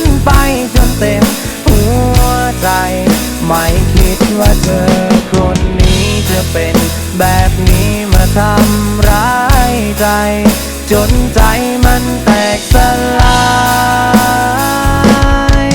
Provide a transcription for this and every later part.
น วใจไม่คิดว่าเธอคนนี้จะเป็นแบบนี้มาทำร้ายใจ จนใจมันแตกสลาย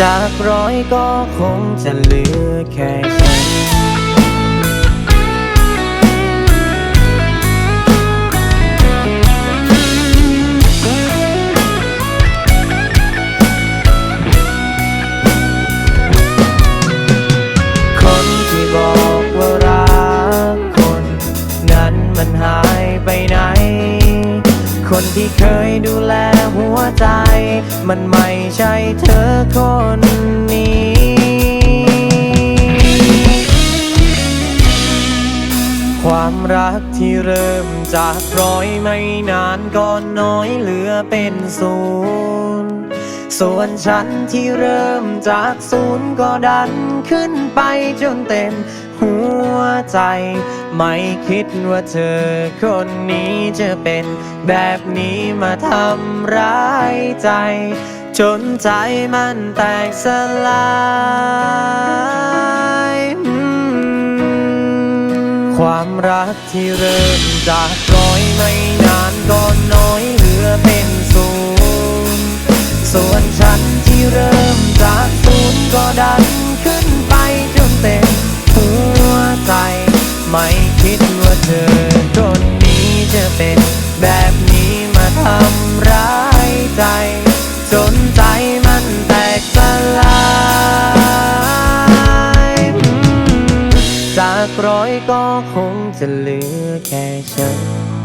จากร้อยก็คงจะเหลือแค่ฉัน คนที่เคยดูแลหัวใจ มันไม่ใช่เธอคนนี้ความรักที่เริ่มจากร้อยไม่นานก็น้อยเหลือเป็นศูนย์ ส่วนฉันที่เริ่มจากศูนย์ก็ดันขึ้นไปจนเต็ม หัวใจ ไม่คิดว่าเธอคนนี้จะเป็นแบบนี้มาทำร้ายใจ จนใจมันแตกสลายอืมความรักที่เริ่มจากร้อยไม่นานก็น้อยเหลือเป็นศู ไม่คิดว่าเธอคนนี้จะเป็นแบบนี้มาทำร้ายใจจนใจมันแตกสลายจากร้อยก็คงจะเหลือแค่ฉัน